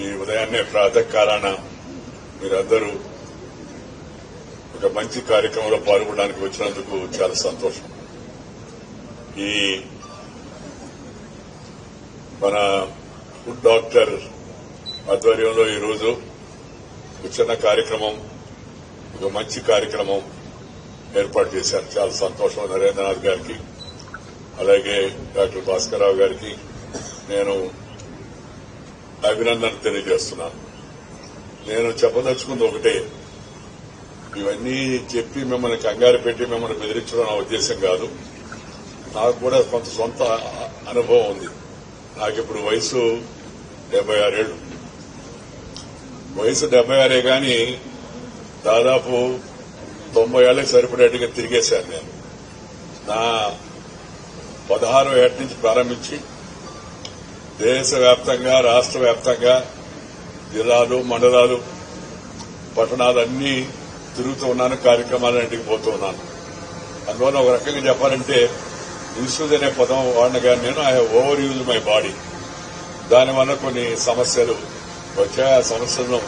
ఈ ఉదయాన్నే ప్రాతకాలాన మీరందరూ ఒక మంచి కార్యక్రమంలో పాల్గొనడానికి వచ్చినందుకు చాలా సంతోషం. ఈ మన ఫుడ్ డాక్టర్ ఆధ్వర్యంలో ఈరోజు చిన్న కార్యక్రమం ఒక మంచి కార్యక్రమం ఏర్పాటు చేశారు. చాలా సంతోషం నరేంద్రనాథ్ గారికి అలాగే డాక్టర్ భాస్కరరావు గారికి నేను అభినందన తెలియజేస్తున్నాను. నేను చెప్పదలుచుకుంది ఒకటే. ఇవన్నీ చెప్పి మిమ్మల్ని కంగారు పెట్టి మిమ్మల్ని బెదిరించడం నా ఉద్దేశం కాదు. నాకు కూడా కొంత సొంత అనుభవం ఉంది. నాకు ఇప్పుడు వయసు డెబ్బై ఆరేళ్ళు వయసు డెబ్బై ఆరే గాని దాదాపు తొంభై ఏళ్ళకి సరిపడేట్టుగా తిరిగేశాను నేను. నా పదహారో ఏట నుంచి ప్రారంభించి దేశవ్యాప్తంగా రాష్ట్ర వ్యాప్తంగా జిల్లాలు మండలాలు పట్టణాలన్నీ తిరుగుతూ ఉన్నాను కార్యక్రమాలన్నింటికి పోతూ ఉన్నాను. అందువల్ల ఒక రకంగా చెప్పాలంటే ఇన్సూజ్ అనే పదం వాడిన కానీ నేను I over use my body దానివల్ల కొన్ని సమస్యలు వచ్చాయి. ఆ సమస్యలను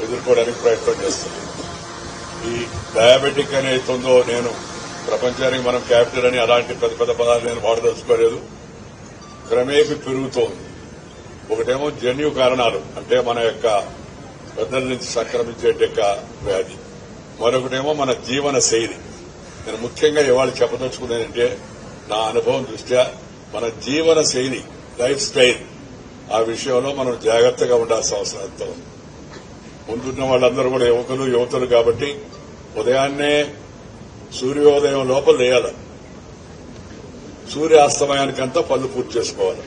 ఎదుర్కోవడానికి ప్రయత్నం చేస్తున్నాను. ఈ డయాబెటిక్ అనేది ఉందో నేను ప్రపంచానికి మనం క్యాపిటల్ అని అలాంటి పెద్ద పెద్ద పదాలు నేను వాడదలుచుకోలేదు. క్రమేపీ పెరుగుతోంది. ఒకటేమో జన్యు కారణాలు అంటే మన యొక్క పెద్దల నుంచి సంక్రమించే యొక్క వ్యాధి. మరొకటేమో మన జీవన శైలి. నేను ముఖ్యంగా ఇవాళ చెప్పదలుచుకున్నానంటే నా అనుభవం దృష్ట్యా మన జీవన శైలి లైఫ్ స్టైల్ ఆ విషయంలో మనం జాగ్రత్తగా ఉండాల్సిన అవసరం ఎంతో ముందున్న వాళ్ళందరూ కూడా యువకులు యువతులు కాబట్టి ఉదయాన్నే సూర్యోదయం లోపల లేయాలి. సూర్యాస్తమయానికంతా పనులు పూర్తి చేసుకోవాలి.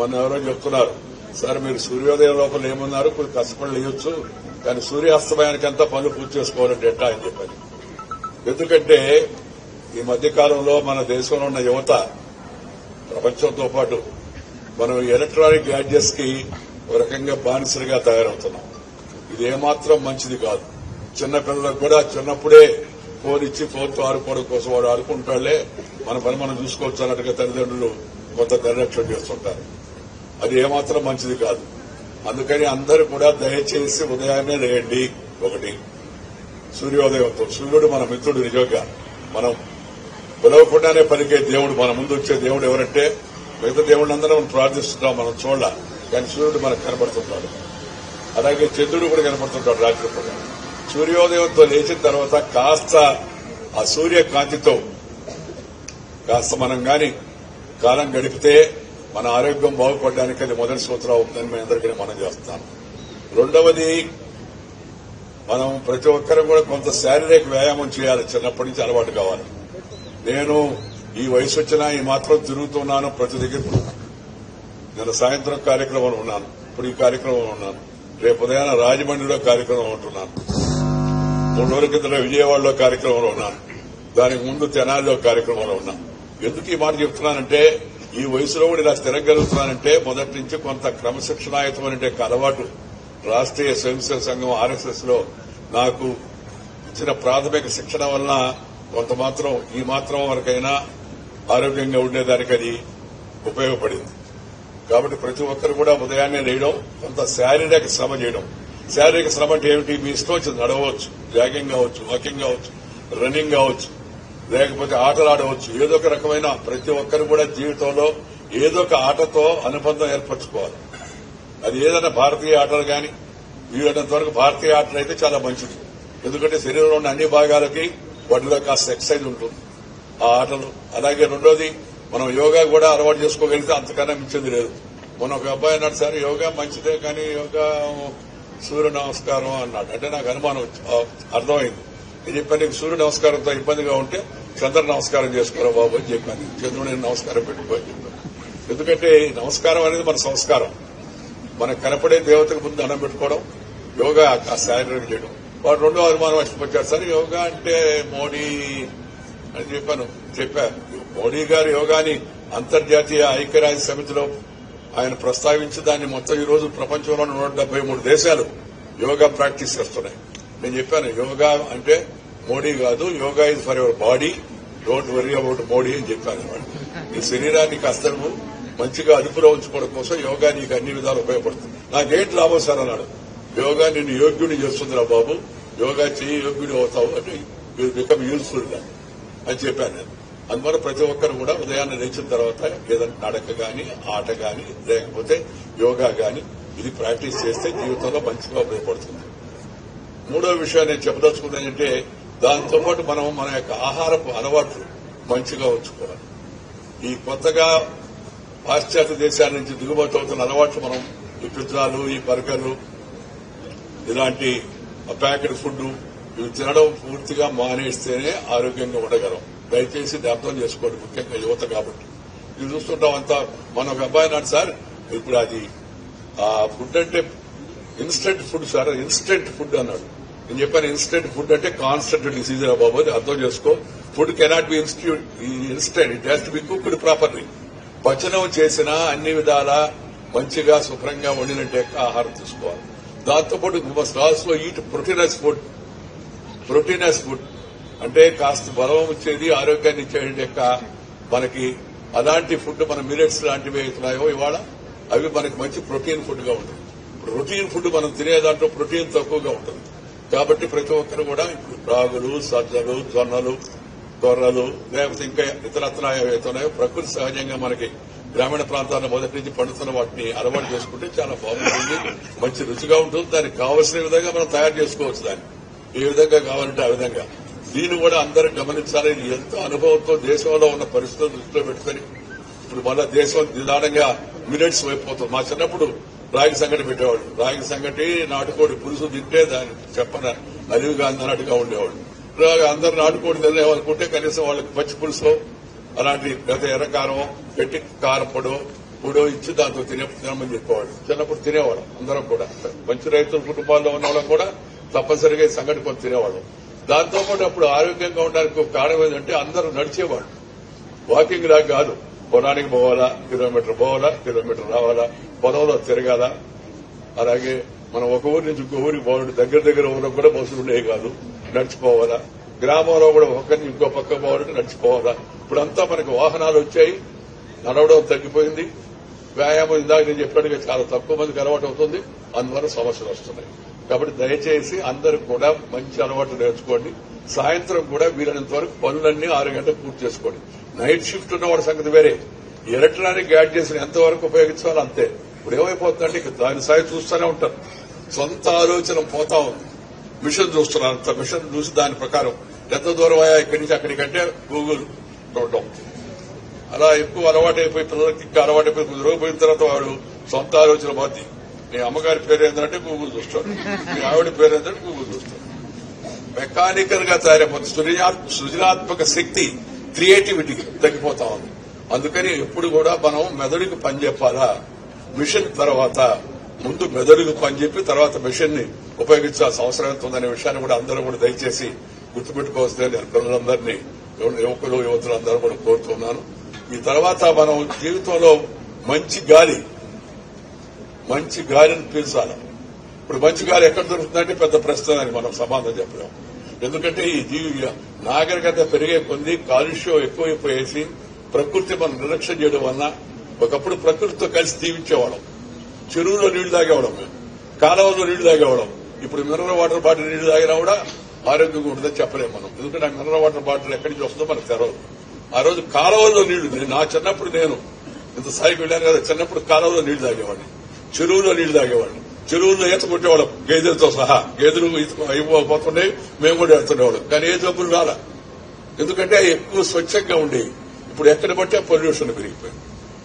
మొన్న ఎవరో చెప్తున్నారు. సార్ మీరు సూర్యోదయం లోపల ఏమన్నారు? కొంచెం కష్టపడి లేయొచ్చు. కానీ సూర్యాస్తమయానికంతా పనులు పూర్తి చేసుకోవాలంటే ఎట్టా అని చెప్పారు ఎందుకంటే ఈ మధ్యకాలంలో మన దేశంలో ఉన్న యువత ప్రపంచంతో పాటు మనం ఎలక్ట్రానిక్ గ్యాడ్జెట్స్కి ఒక రకంగా బానిసలుగా తయారవుతున్నాం. ఇది ఏమాత్రం మంచిది కాదు. చిన్న పిల్లలకు కూడా చిన్నప్పుడే ఫోన్ ఇచ్చి ఫోన్తో ఆడుకోవడం కోసం వాడు ఆడుకుంటాళ్ళే. మన పని మనం చూసుకోవచ్చు అన్నట్టుగా తల్లిదండ్రులు కొంత నిర్లక్ష్యం చేస్తుంటారు. అది ఏమాత్రం మంచిది కాదు. అందుకని అందరూ కూడా దయచేసి ఉదయాన్నే లేయండి. ఒకటి సూర్యోదయంతో. సూర్యుడు మన మిత్రుడు నిజంగా. మనం పిలవకుండానే పలికే దేవుడు మన ముందు వచ్చే దేవుడు ఎవరంటే మిగతా దేవుళ్ళందరూ మనం ప్రార్థిస్తున్నాం మనం చూడాల. కానీ సూర్యుడు మనకు కనబడుతుంటాడు. అలాగే చంద్రుడు కూడా కనబడుతుంటాడు రాత్రి పూట సూర్యోదయంతో లేచిన తర్వాత కాస్త ఆ సూర్యకాంతితో కాస్త మనం గాని కాలం గడిపితే మన ఆరోగ్యం బాగుపడడానికి అది మొదటి సూత్రం అవుతుందని మీ అందరికీ మనం చేస్తాను రెండవది మనం ప్రతి ఒక్కరం కూడా కొంత శారీరక వ్యాయామం చేయాలి. చిన్నప్పటి నుంచి అలవాటు కావాలి. నేను ఈ వయసు వచ్చినా ఈ మాత్రం తిరుగుతున్నాను ప్రతి దగ్గర నేను సాయంత్రం కార్యక్రమంలో ఉన్నాను. ఇప్పుడు ఈ కార్యక్రమంలో ఉన్నాను. రేపు ఉదయాన రాజమండ్రిలో కార్యక్రమం ఉంటున్నాను. మూడు రోజుల కింద విజయవాడలో కార్యక్రమంలో ఉన్నాను. దానికి ముందు తెనాలిలో కార్యక్రమంలో ఉన్నాను. ఎందుకు ఈ మాట చెప్తున్నానంటే ఈ వయసులో కూడా ఇలా స్థిరగలుగుతున్నానంటే మొదటి నుంచి కొంత క్రమశిక్షణాయుతమైన అలవాటు. రాష్ట్రీయ స్వయంసేవ సంఘం ఆర్ఎస్ఎస్లో నాకు ఇచ్చిన ప్రాథమిక శిక్షణ వలన కొంత మాత్రం ఈ మాత్రం వరకైనా ఆరోగ్యంగా ఉండేదానికి అది ఉపయోగపడింది. కాబట్టి ప్రతి ఒక్కరు కూడా ఉదయాన్నే లేయడం కొంత శారీరక శ్రమ చేయడం. శారీరక శ్రమ అంటే ఏమిటి? మీ ఇష్టం వచ్చింది నడవచ్చు జాగింగ్ కావచ్చు వాకింగ్ కావచ్చు రన్నింగ్ కావచ్చు. లేకపోతే ఆటలు ఆడవచ్చు ఏదో ఒక రకమైన ప్రతి ఒక్కరు కూడా జీవితంలో ఏదో ఒక ఆటతో అనుబంధం ఏర్పరచుకోవాలి. అది ఏదైనా భారతీయ ఆటలు కానీ వీలైనంత వరకు భారతీయ ఆటలు అయితే చాలా మంచిది. ఎందుకంటే శరీరంలో ఉన్న అన్ని భాగాలకి వాటిలో కాస్త ఎక్సర్సైజ్ ఉంటుంది. ఆ ఆటలు. అలాగే రెండోది మనం యోగా కూడా అలవాటు చేసుకోగలిగితే అంతకన్నా మించింది లేదు. మొన్న ఒక అబ్బాయి అన్నాడు సార్ యోగా మంచిదే కానీ యోగా సూర్య నమస్కారం అన్నాడు. అంటే నాకు అనుమానం అర్థమైంది. నేను చెప్పాను సూర్య నమస్కారంతో ఇబ్బందిగా ఉంటే చంద్ర నమస్కారం చేసుకోరా బాబు అని చెప్పాను. చంద్రుడిని నమస్కారం పెట్టుకో చెప్పాను. ఎందుకంటే ఈ నమస్కారం అనేది మన సంస్కారం. మనకు కనపడే దేవతకు ముందు దండం పెట్టుకోవడం యోగా ఆ శారీరక చేయడం. వాడు రెండో అనుమానం వచ్చాడు సార్ యోగా అంటే మోడీ అని చెప్పాను. చెప్పా. మోడీ గారు యోగాని అంతర్జాతీయ ఐక్యరాజ్య సమితిలో ఆయన ప్రస్తావించి దాన్ని మొత్తం ఈ రోజు ప్రపంచంలో నూట డెబ్బై మూడు దేశాలు యోగా ప్రాక్టీస్ చేస్తున్నాయి. నేను చెప్పాను యోగా అంటే మోడీ కాదు yoga is for your body don't worry about Modi అని చెప్పాను నీ శరీరాన్ని కాస్త మంచిగా అదుపులో ఉంచుకోవడం కోసం యోగా నీకు అన్ని విధాలు ఉపయోగపడుతుంది. నాకేంటి లాభం సార్ అన్నాడు. యోగా నిన్ను యోగ్యుని చేస్తుందిరా బాబు. యోగా చేయి యోగ్యుడి అవుతావు అంటే బికమ్ యూజ్ఫుల్ అని చెప్పాను నేను. అందువల్ల ప్రతి ఒక్కరు కూడా ఉదయాన్నే లేచిన తర్వాత ఏదైనా నడక గాని ఆట గాని లేకపోతే యోగా గాని ఇది ప్రాక్టీస్ చేస్తే జీవితంలో మంచిగా ఉపయోగపడుతుంది. మూడో విషయం నేను చెప్పదలుచుకుంది దాంతో పాటు మనం మన యొక్క ఆహారపు అలవాట్లు మంచిగా ఉంచుకోవాలి. ఈ కొత్తగా పాశ్చాత్య దేశాల నుంచి దిగుమతి అవుతున్న అలవాట్లు మనం ఈ పిజ్జాలు ఈ బర్గర్లు ఇలాంటి ప్యాకెట్ ఫుడ్ ఇవి తినడం పూర్తిగా మానేస్తేనే ఆరోగ్యంగా ఉండగలం. దయచేసి అర్థం చేసుకోండి ముఖ్యంగా యువత కాబట్టి. ఇది చూస్తుంటాం అంతా. మన ఒక అబ్బాయి నాడు సార్. ఇప్పుడు అది ఆ ఫుడ్ అంటే instant food sir. Instant food అన్నాడు. నేను చెప్పాను ఇన్స్టెంట్ ఫుడ్ అంటే కాన్స్టెంట్ డిసీజ్ బాబు అది అర్థం చేసుకో. Food cannot be institute instant it has to be cooked properly పచనం చేసిన అన్ని విధాల మంచిగా శుభ్రంగా వండినట్టే ఆహారం తీసుకోవాలి. దాంతోపాటు must also eat proteinous food proteinous food అంటే కాస్త బలం వచ్చేది ఆరోగ్యాన్ని ఇచ్చేది యొక్క మనకి అలాంటి ఫుడ్ మన మిలెట్స్ లాంటివి అవుతున్నాయో ఇవాళ అవి మనకి మంచి ప్రోటీన్ ఫుడ్గా ఉంటుంది ప్రోటీన్ ఫుడ్ మనం తినే దాంట్లో ప్రోటీన్ తక్కువగా ఉంటుంది. కాబట్టి ప్రతి ఒక్కరు కూడా రాగులు సజ్జలు జొన్నలు గొర్రెలు లేకపోతే ఇంకా ఇతరత్ర ఏవైతున్నాయో ప్రకృతి సహజంగా మనకి గ్రామీణ ప్రాంతాల్లో మొదటి నుంచి పండుతున్న వాటిని అలవాటు చేసుకుంటే చాలా బాగుంటుంది మంచి రుచిగా ఉంటుంది. దానికి కావలసిన విధంగా మనం తయారు చేసుకోవచ్చు దాన్ని. ఏ విధంగా కావాలంటే ఆ విధంగా. దీన్ని కూడా అందరూ గమనించాలి. ఎంతో అనుభవంతో దేశంలో ఉన్న పరిస్థితులు దృష్టిలో పెట్టుకుని ఇప్పుడు మళ్ళా దేశం నిదానంగా మినిట్స్ అయిపోతుంది మా చిన్నప్పుడు రాగి సంగటి పెట్టేవాడు. రాగి సంగటి నాటుకోడి పులుసు తింటే దాన్ని చెప్పన అలివిగా అందనట్టుగా ఉండేవాడు. అందరు నాటుకోడి తినేవాళ్ళకుంటే కనీసం వాళ్ళకి పచ్చి పులుసు అలాంటి గత ఎర్రకారం పెట్టి కారపొడో పొడో ఇచ్చి దాంతో తినే తినమని చెప్పేవాడు. చిన్నప్పుడు తినేవాడు అందరం కూడా. మంచి రైతుల కుటుంబాల్లో ఉన్న వాళ్ళం కూడా తప్పనిసరిగా ఈ సంగటి కొని తినేవాళ్ళం. దాంతో పాటు అప్పుడు ఆరోగ్యంగా ఉండడానికి కారణం ఏంటంటే అందరూ నడిచేవాడు వాకింగ్ లాగా కాదు. పొలానికి పోవాలా కిలోమీటర్ పోవాలా కిలోమీటర్ రావాలా పొలంలో తిరగాల. అలాగే మనం ఒక ఊరి నుంచి ఇంకో ఊరికి పోవాలంటే దగ్గర దగ్గర ఊరికి కూడా బస్సులు ఉండేవి కాదు నడిచిపోవాలా. గ్రామంలో కూడా ఒకరిని ఇంకో పక్క పోవాలంటే నడిచిపోవాలా. ఇప్పుడంతా మనకు వాహనాలు వచ్చాయి నడవడం తగ్గిపోయింది. వ్యాయామం ఇందాక నేను చెప్పినట్టుగా చాలా తక్కువ మందికి అలవాటు అవుతుంది అందువల్ల సమస్యలు వస్తున్నాయి. కాబట్టి దయచేసి అందరూ కూడా మంచి అలవాట్లు నేర్చుకోండి. సాయంత్రం కూడా వీలైనంత వరకు పనులన్నీ ఆరు గంటలకు పూర్తి చేసుకోండి. నైట్ షిఫ్ట్ ఉన్నవాడి సంగతి వేరే. ఎలక్ట్రానిక్ గ్యాడ్జెట్స్ ఎంతవరకు ఉపయోగించాలో అంతే. ఇప్పుడు ఏమైపోతుందంటే ఇక దాని సాయి చూస్తూనే ఉంటారు సొంత ఆలోచన పోతా ఉంది. మిషన్ చూస్తున్నారు అంత. మిషన్ చూసి దాని ప్రకారం ఎంత దూరం అయ్యా ఇక్కడి నుంచి అక్కడికంటే గూగుల్ చూడటం అలా ఎక్కువ అలవాటు అయిపోయి పిల్లలకి ఇంకా అలవాటు అయిపోయి కొద్ది రోజు పోయిన తర్వాత వాడు సొంత ఆలోచన పోతే మీ అమ్మగారి పేరు ఏంటంటే గూగుల్ చూస్తాడు. మీ ఆవిడ పేరు ఏంటంటే గూగుల్ చూస్తాడు. మెకానికల్గా తయారైపోతుంది సృజనాత్మక శక్తి క్రియేటివిటీ తగ్గిపోతా ఉంది. అందుకని ఎప్పుడు కూడా మనం మెదడుకి పని చెప్పాలా? మిషన్ తర్వాత ముందు మెదడుకు పని చెప్పి తర్వాత మిషన్ని ఉపయోగించాల్సిన అవసరం ఎంత ఉందనే విషయాన్ని కూడా అందరూ కూడా దయచేసి గుర్తుపెట్టుకోవాల్సిందని నేను పిల్లలందరినీ యువకులు యువతులు అందరూ కూడా కోరుతున్నాను. ఈ తర్వాత మనం జీవితంలో మంచి గాలి మంచి గాలిని పీల్చాలి. ఇప్పుడు మంచి గాలి ఎక్కడ దొరుకుతుందంటే పెద్ద ప్రశ్న అని మనం సమాధానం చెప్పలేం ఎందుకంటే ఈ జీవి నాగరికత పెరిగే కొద్ది కాలుష్యం ఎక్కువైపోయేసి ప్రకృతి మనం నిర్లక్ష్యం చేయడం వలన ఒకప్పుడు ప్రకృతితో కలిసి జీవించేవాళ్ళం. చెరువులో నీళ్ళు తాగేవాళ్ళం మేము. కాలువలో నీళ్ళు తాగేవాళ్ళం. ఇప్పుడు మినరల్ వాటర్ బాటిల్ నీళ్ళు తాగినా కూడా ఆరోగ్యంగా ఉంటుందని చెప్పలేము మనం. ఎందుకంటే ఆ మినరల్ వాటర్ బాటిల్ ఎక్కడి నుంచి వస్తుందో మనకు తెరవదు. ఆ రోజు కాలువలో నీళ్ళు నా చిన్నప్పుడు నేను ఇంత స్థాయికి వెళ్ళాను కదా చిన్నప్పుడు కాలువలో నీళ్ళు తాగేవాడిని. చెరువులో నీళ్ళు తాగేవాడిని. చెరువుల్లో ఈత కొట్టేవాళ్ళం గేదెలతో సహా. గేదెలు అయిపోతున్నాయి అయిపోతుండేవి మేము కూడా వెళ్తుండేవాళ్ళం కానీ ఏ జబ్బులు రాలా. ఎందుకంటే ఎక్కువ స్వచ్ఛంగా ఉండేవి. ఇప్పుడు ఎక్కడ పట్టే పొల్యూషన్ పెరిగిపోయింది.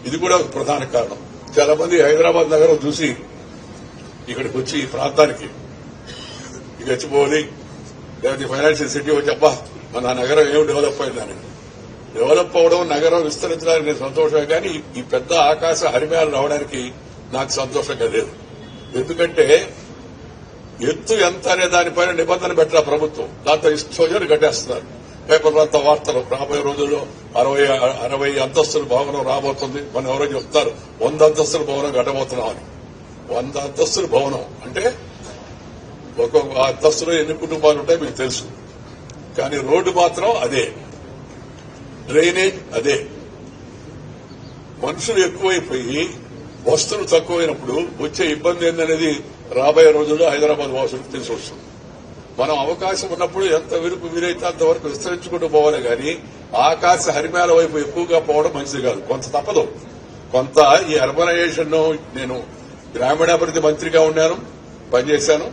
ఇది కూడా ఒక ప్రధాన కారణం. చాలా మంది హైదరాబాద్ నగరం చూసి ఇక్కడికి వచ్చి ఈ ప్రాంతానికి ఇక గచ్చిపోలి లేకపోతే ఫైనాన్షియల్ సిటీ వచ్చి అబ్బా మన నగరం ఏం డెవలప్ అయిందని. డెవలప్ అవడం నగరం విస్తరించడానికి నేను సంతోషమే కానీ ఈ- పెద్ద ఆకాశ హరిమయాలు రావడానికి నాకు సంతోషంగా లేదు. ఎందుకంటే ఎత్తు ఎంత అనే దానిపైన నిబంధన పెట్టిన ప్రభుత్వం. దాంతో ఇష్టం కట్టేస్తున్నారు. పేపర్లో అంతా వార్తలు. రాబోయే రోజుల్లో అరవై అరవై అంతస్తుల భవనం రాబోతుంది. మనం ఎవరో చెప్తారు వంద అంతస్తుల భవనం కట్టబోతున్నామని. వంద అంతస్తుల భవనం అంటే ఒక్కొక్క అంతస్తులో ఎన్ని కుటుంబాలు ఉంటాయో మీకు తెలుసు. కానీ రోడ్డు మాత్రం అదే. డ్రైనేజ్ అదే. మనుషులు ఎక్కువైపోయి వస్తువులు తక్కువైనప్పుడు వచ్చే ఇబ్బంది ఏందనేది రాబోయే రోజుల్లో హైదరాబాద్ వాసులకు తెలిసి వస్తుంది. మనం అవకాశం ఉన్నప్పుడు ఎంత విరుపు వీలైతే అంతవరకు విస్తరించుకుంటూ పోవాలి కానీ ఆకాశ హరిమేల వైపు ఎక్కువగా పోవడం మంచిది కాదు. కొంత తప్పదు. కొంత ఈ అర్బనైజేషన్ నేను గ్రామీణాభివృద్ధి మంత్రిగా ఉన్నాను పనిచేశాను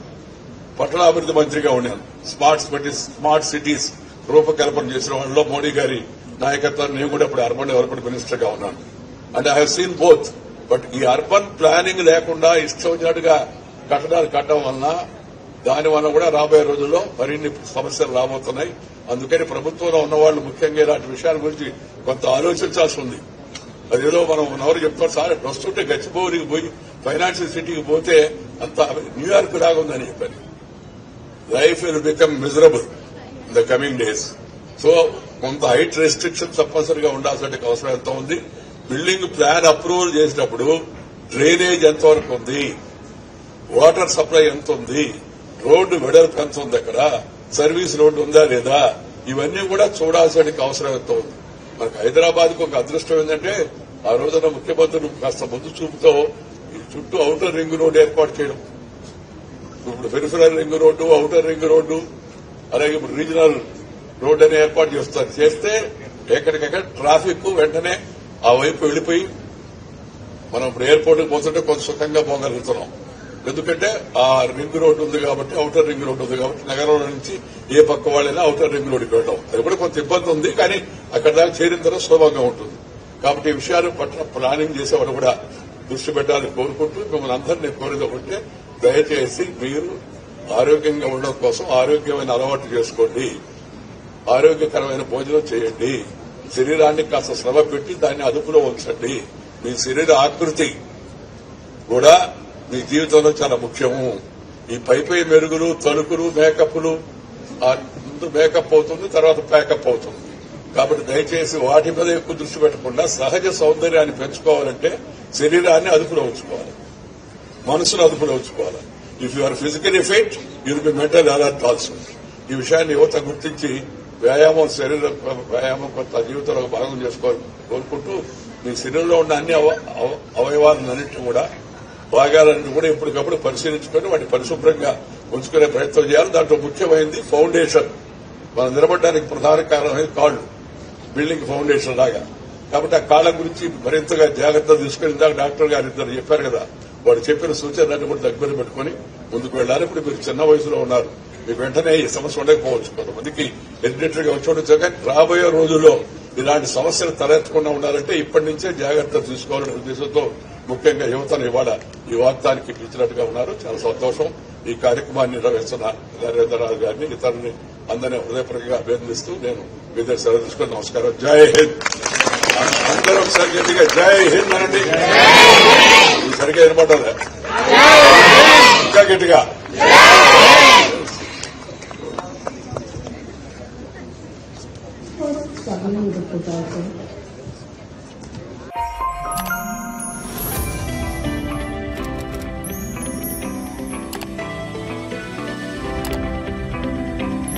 పట్టణాభివృద్ధి మంత్రిగా ఉన్నాను. స్మార్ట్ సిటీస్ స్మార్ట్ సిటీస్ రూపకల్పన చేసిన వాళ్ళలో మోడీ గారి నాయకత్వాన్ని నేను కూడా ఇప్పుడు అర్బన్ డెవలప్మెంట్ మినిస్టర్గా ఉన్నాను. And I been both but ఈ అర్బన్ ప్లానింగ్ లేకుండా ఇష్టం వచ్చినట్టుగా కట్టడాలు కట్టడం వలన దానివల్ల కూడా రాబోయే రోజుల్లో మరిన్ని సమస్యలు రాబోతున్నాయి. అందుకని ప్రభుత్వంలో ఉన్న వాళ్ళు ముఖ్యంగా ఇలాంటి విషయాల గురించి కొంత ఆలోచించాల్సి ఉంది. అదేదో మనం ఎవరు చెప్తారు సార్ వస్తుంటే గచ్చిబౌలికి పోయి ఫైనాన్షియల్ సిటీకి పోతే అంత న్యూయార్క్ లాగా ఉందని చెప్పారు. Life will become miserable in the coming days. So కొంత హైట్ రెస్ట్రిక్షన్ తప్పనిసరిగా ఉండాల్సిన అవసరం ఎంత ఉంది. బిల్డింగ్ ప్లాన్ అప్రూవల్ చేసినప్పుడు డ్రైనేజ్ ఎంతవరకు ఉంది? వాటర్ సప్లై ఎంత ఉంది? రోడ్డు వెడల్పు ఎంత ఉంది అక్కడ? సర్వీస్ రోడ్డు ఉందా లేదా? ఇవన్నీ కూడా చూడాల్సిన అవసరం ఎంత ఉంది. మనకు హైదరాబాద్కు ఒక అదృష్టం ఏంటంటే ఆ రోజున ముఖ్యమంత్రులు కాస్త ముందు చూపుతో ఈ చుట్టూ ఔటర్ రింగ్ రోడ్డు ఏర్పాటు చేయడం. ఇప్పుడు peripheral ring road outer ring road అలాగే ఇప్పుడు రీజనల్ రోడ్డు అని ఏర్పాటు చేస్తారు. చేస్తే ఎక్కడికక్కడ ట్రాఫిక్ వెంటనే ఆ వైపు వెళ్ళిపోయి మనం ఇప్పుడు ఎయిర్పోర్ట్కి పోతుంటే కొంత సుఖంగా పోగలుగుతున్నాం. ఎందుకంటే ఆ రింగ్ రోడ్డు ఉంది కాబట్టి ఔటర్ రింగ్ రోడ్డు ఉంది కాబట్టి నగరంలో నుంచి ఏ పక్క వాళ్ళైనా ఔటర్ రింగ్ రోడ్డుకి వెళ్ళడం. అది కూడా కొంత ఇబ్బంది ఉంది కానీ అక్కడ దాకా చేరిన తర్వాత సులభంగా ఉంటుంది. కాబట్టి ఈ విషయాలు పట్ల ప్లానింగ్ చేసేవాడు కూడా దృష్టి పెట్టాలని కోరుకుంటూ మిమ్మల్ని అందరినీ కోరేది ఒకటే దయచేసి మీరు ఆరోగ్యంగా ఉండడం కోసం ఆరోగ్యమైన అలవాటు చేసుకోండి. ఆరోగ్యకరమైన భోజనం చేయండి. శరీరాన్ని కాస్త శ్రమ పెట్టి దాన్ని అదుపులో ఉంచండి. మీ శరీర ఆకృతి కూడా మీ జీవితంలో చాలా ముఖ్యము. ఈ పై పై మెరుగులు తలుకులు మేకప్లు ముందు మేకప్ అవుతుంది తర్వాత ప్యాకప్ అవుతుంది. కాబట్టి దయచేసి వాటి మీద ఎక్కువ దృష్టి పెట్టకుండా సహజ సౌందర్యాన్ని పెంచుకోవాలంటే శరీరాన్ని అదుపులో ఉంచుకోవాలి. మనసును అదుపులో ఉంచుకోవాలి. If you are physical effect you'll be mental alert also ఈ విషయాన్ని యువత గుర్తించి వ్యాయామం శరీర వ్యాయామం కొంత జీవితంలో భాగం చేసుకోవాలి కోరుకుంటూ మీ శరీరంలో ఉన్న అన్ని అవ- అవ- అవయవాలన్నింటినీ కూడా భాగాలన్నీ కూడా ఎప్పటికప్పుడు పరిశీలించుకొని వాటిని పరిశుభ్రంగా ఉంచుకునే ప్రయత్నం చేయాలి. దాంట్లో ముఖ్యమైనది ఫౌండేషన్. మనం నిలబడడానికి ప్రధాన కారణమైనది కాళ్ళు. బిల్డింగ్ ఫౌండేషన్ లాగా. కాబట్టి ఆ కాళ్ళ గురించి మరింతగా జాగ్రత్త తీసుకుని ఇందాక డాక్టర్ గారు ఇద్దరు చెప్పారు కదా. వాడు చెప్పిన సూచనలన్నీ కూడా దగ్గర పెట్టుకుని ముందుకు వెళ్ళాలి. ఇప్పుడు మీరు చిన్న వయసులో ఉన్నారు. మీకు వెంటనే ఈ సమస్య ఉండకపోవచ్చు. కొంతమందికి హెరిడిటరీగా వచ్చి ఉండొచ్చు కానీ రాబోయే రోజుల్లో ఇలాంటి సమస్యలు తలెత్తకుండా ఉండాలంటే ఇప్పటి నుంచే జాగ్రత్త తీసుకోవాలనే ఉద్దేశంతో ముఖ్యంగా యువతను ఇవాళ ఈ వాగ్దానికి ఇచ్చినట్టుగా ఉన్నారు. చాలా సంతోషం. ఈ కార్యక్రమాన్ని నిర్వహిస్తున్న నరేంద్రరావు గారిని ఇతరుని అందరినీ హృదయపూర్వకంగా అభినందిస్తూ నేను మీ దగ్గర సెలవు తీసుకుని నమస్కారం. జై హింద్! అందరూ ఒకసారి గట్టిగా జై హింద్ అనండి. సరిగ్గా వినపడ్డదా ఇంకా గట్టిగా. 生命的不糟糕。